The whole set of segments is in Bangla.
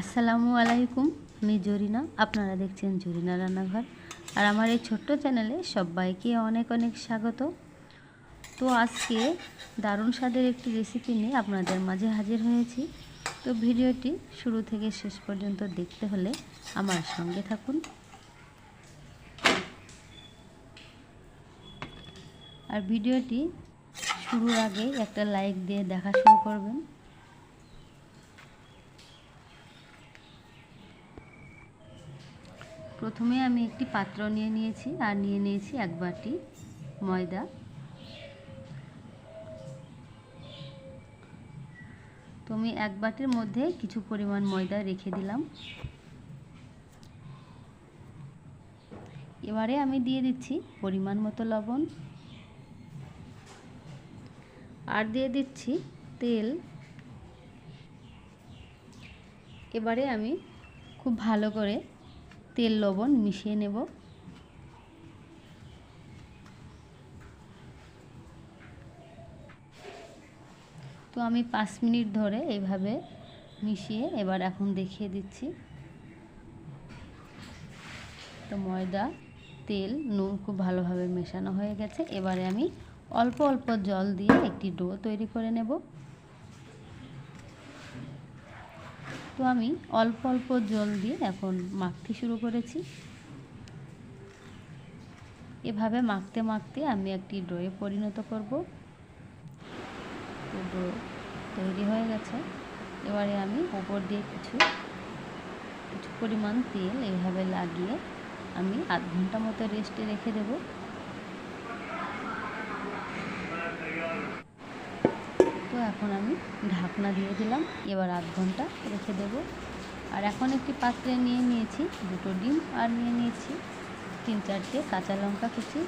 আসসালামু আলাইকুম, আমি জরিনা, আপনারা দেখছেন জরিনা রান্নাঘর। আর আমার এই ছোট্ট চ্যানেলে সবাইকে অনেক অনেক স্বাগত। তো আজকে দারুণ স্বাদের একটি রেসিপি নিয়ে আপনাদের মাঝে হাজির হয়েছি। তো ভিডিওটি শুরু থেকে শেষ পর্যন্ত দেখতে হলে আমার সঙ্গে থাকুন। আর ভিডিওটি শুরুর আগে একটা লাইক দিয়ে দেখা শুরু করবেন। প্রথমে আমি একটি পাত্র নিয়ে নিয়েছি আর নিয়ে নিয়েছি এক বাটি ময়দা। তো আমি এক বাটির মধ্যে কিছু পরিমাণ ময়দা রেখে দিলাম। এবারে আমি দিয়ে দিচ্ছি পরিমাণ মতো লবণ। আর দিয়ে দিচ্ছি তেল। এবারে আমি খুব ভালো করে তেল, লবণ মিশিয়ে নেব। তো আমি পাঁচ মিনিট ধরে এইভাবে মিশিয়ে এবার এখন দেখিয়ে দিচ্ছি। তো ময়দা, তেল, নুন খুব ভালোভাবে মেশানো হয়ে গেছে। এবারে আমি অল্প অল্প জল দিয়ে একটি ডো তৈরি করে নেব। তো আমি অল্প অল্প জল দিয়ে এখন মাখতে শুরু করেছি। এভাবে মাখতে মাখতে আমি একটি ডোয়ে পরিণত করব। ডো তৈরি হয়ে গেছে। এবারে আমি উপর দিয়ে কিছু কিছু পরিমাণ তেল এইভাবে লাগিয়ে আমি আধ ঘণ্টা মতো রেস্টে রেখে দেব। তো এখন আমি ঢাকনা দিয়ে দিলাম। এবার আধ ঘণ্টা রেখে দেব। আর এখন একটি পাত্রে নিয়ে নিয়েছি দুটো ডিম আর নিয়ে নিয়েছি তিন চারটে কাঁচা লঙ্কা কুচি।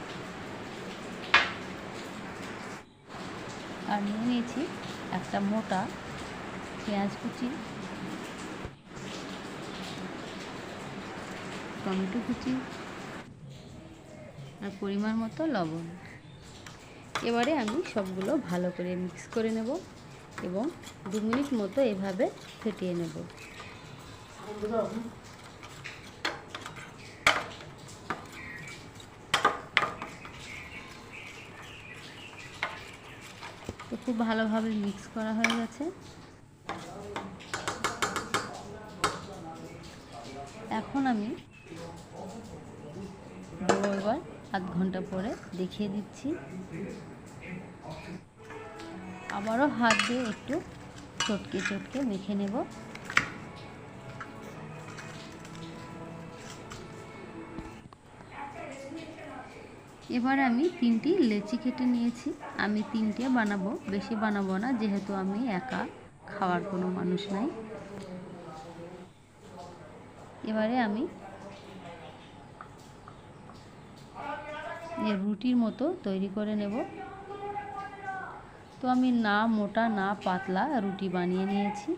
আর নিয়ে নিয়েছি একটা মোটা পেঁয়াজ কুচি, টমেটো কুচি আর পরিমাণ মতো লবণ। এবারে আমি সবগুলো ভালো করে মিক্স করে নেব এবং দু মিনিট মতো এভাবে ফেটিয়ে নেব। তো খুব ভালোভাবে মিক্স করা হয়ে গেছে। এখন আমি এবার আধ ঘণ্টা পরে দেখিয়ে দিচ্ছি। আবারও হাত দিয়ে একটু চটকে চটকে মেখে নেব। এবার আমি তিনটি লেচি কেটে নিয়েছি। আমি তিনটে বানাবো, বেশি বানাবো না, যেহেতু আমি একা খাওয়ার কোনো মানুষ নাই। এবারে আমি রুটির মতো তৈরি করে নেব। তো আমি না মোটা, না পাতলা রুটি বানিয়ে নিয়েছি।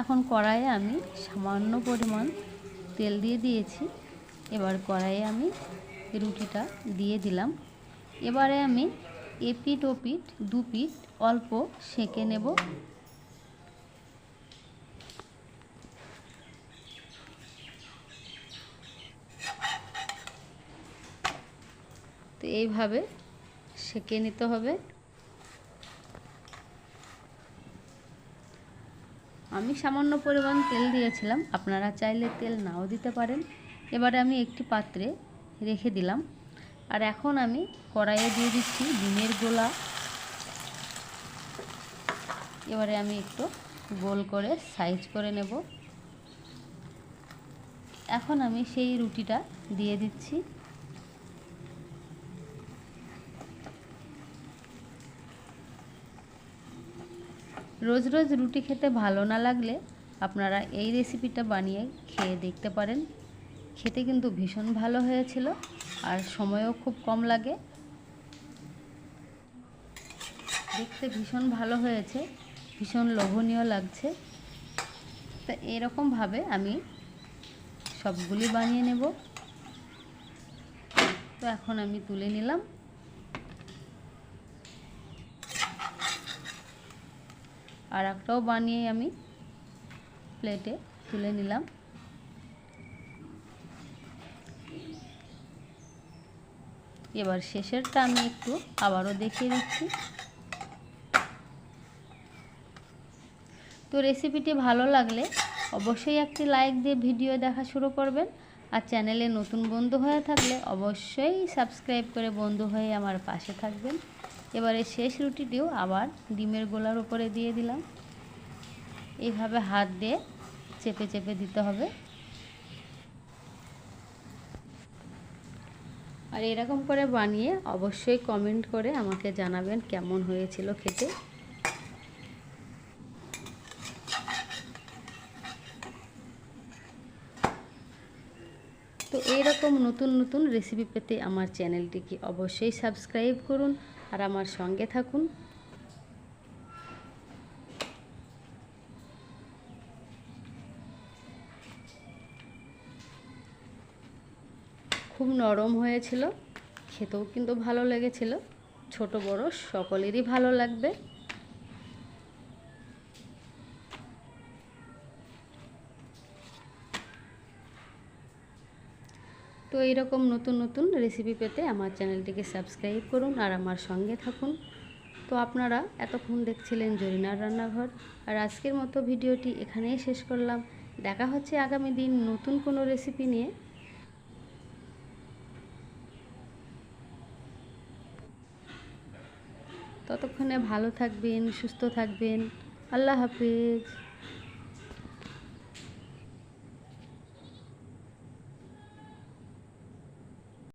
এখন কড়াইয়ে আমি সামান্য পরিমাণ তেল দিয়ে দিয়েছি। এবার কড়াইয়ে আমি রুটিটা দিয়ে দিলাম। এবারে আমি এপিট ওপিট দু পিট অল্প সেঁকে নেব। তো এইভাবে সেঁকে নিতে হবে। আমি সামান্য পরিমাণ তেল দিয়েছিলাম, আপনারা চাইলে তেল নাও দিতে পারেন। এবারে আমি একটি পাত্রে রেখে দিলাম। আর এখন আমি কড়াইয়ে দিয়ে দিচ্ছি ডিমের গোলা। এবারে আমি একটু গোল করে সাইজ করে নেব। এখন আমি সেই রুটিটা দিয়ে দিচ্ছি। রোজ রোজ রুটি খেতে ভালো না লাগলে আপনারা এই রেসিপিটা বানিয়ে খেয়ে দেখতে পারেন। খেতে কিন্তু ভীষণ ভালো হয়েছিল আর সময়ও খুব কম লাগে। দেখতে ভীষণ ভালো হয়েছে, ভীষণ লোভনীয় লাগছে। তা এরকমভাবে আমি সবগুলি বানিয়ে নেব। তো এখন আমি তুলে নিলাম। আর একটাও বানিয়ে আমি প্লেটে তুলে নিলাম। এবার শেষেরটা আমি একটু আবারও দেখিয়ে দিচ্ছি। তো রেসিপিটি ভালো লাগলে অবশ্যই একটি লাইক দিয়ে ভিডিও দেখা শুরু করবেন। আর চ্যানেলে নতুন বন্ধু হয়ে থাকলে অবশ্যই সাবস্ক্রাইব করে বন্ধু হয়ে আমার পাশে থাকবেন। এবারে শেষ রুটিটিও আবার ডিমের গোলার উপরে দিয়ে দিলাম। এইভাবে হাত দিয়ে চেপে চেপে দিতে হবে। আর এরকম করে বানিয়ে অবশ্যই কমেন্ট করে আমাকে জানাবেন কেমন হয়েছিল খেতে। তো এইরকম নতুন নতুন রেসিপি পেতে আমার চ্যানেলটিকে অবশ্যই সাবস্ক্রাইব করুন। আর আমার সঙ্গে থাকুন। খুব নরম হয়েছিল, খেতেও কিন্তু ভালো লেগেছিল, ছোট বড় সকলেরই ভালো লাগবে। তো এইরকম নতুন নতুন রেসিপি পেতে আমার চ্যানেলটিকে সাবস্ক্রাইব করুন আর আমার সঙ্গে থাকুন। তো আপনারা এতক্ষণ দেখছিলেন জরিনার রান্নাঘর। আর আজকের মতো ভিডিওটি এখানেই শেষ করলাম। দেখা হচ্ছে আগামী দিন নতুন কোনো রেসিপি নিয়ে। ততক্ষণে ভালো থাকবেন, সুস্থ থাকবেন। আল্লাহ হাফিজ।